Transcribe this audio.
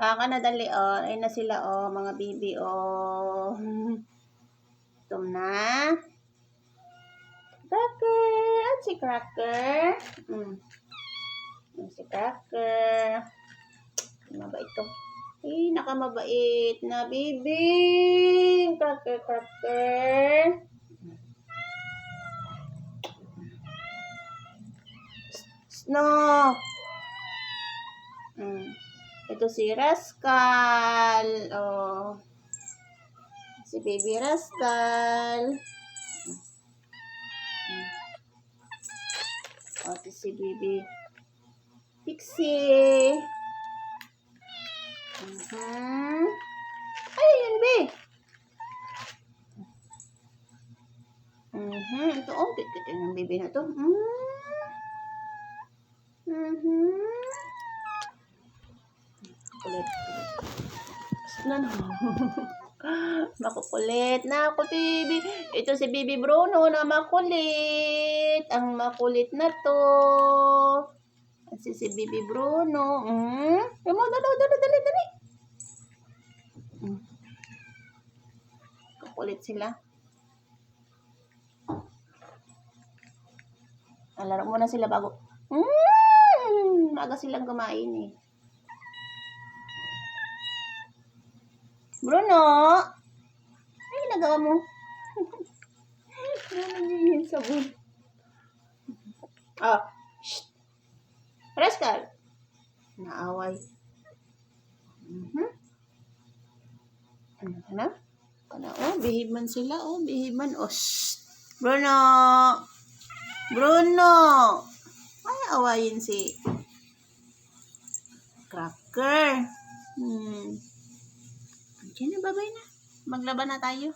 Ah, ka na dali, oh. Ayun na sila, oh. Mga bibi, oh. Gutom na. Cracker! At si Cracker. Mm. Si Cracker. Mabait to. Eh, nakamabait na bibi. Cracker, Cracker. Snow. Mm. Ito si Rascal. Oh. Si Baby Rascal. Oh, ito si Baby Pixie. Mhm. Ay, yun, be. Mhm. Ito, oh, kit ng baby na to. Mm. Mhm. Kulit. Na na. Makukulit na ako, baby. Ito si Baby Bruno na makulit. Ang makulit na to. Kasi si Baby Bruno. Mm. Yung mo, dali, dali, dali, dali. Mm. Kukulit sila. Ah, Laro muna sila bago. Mm, maga silang kumain eh. Bruno! Ano ginagawa mo? Ano nangyayang sabon? Ah, shh. Rascal! Naaway. Mhm. Ano ka na? Kana, oh, behave sila, oh, behave man. Oh, shh. Bruno! Bruno! Ay, awayin si Cracker. Hmm. Diyan na, babay na. Maglaban na tayo.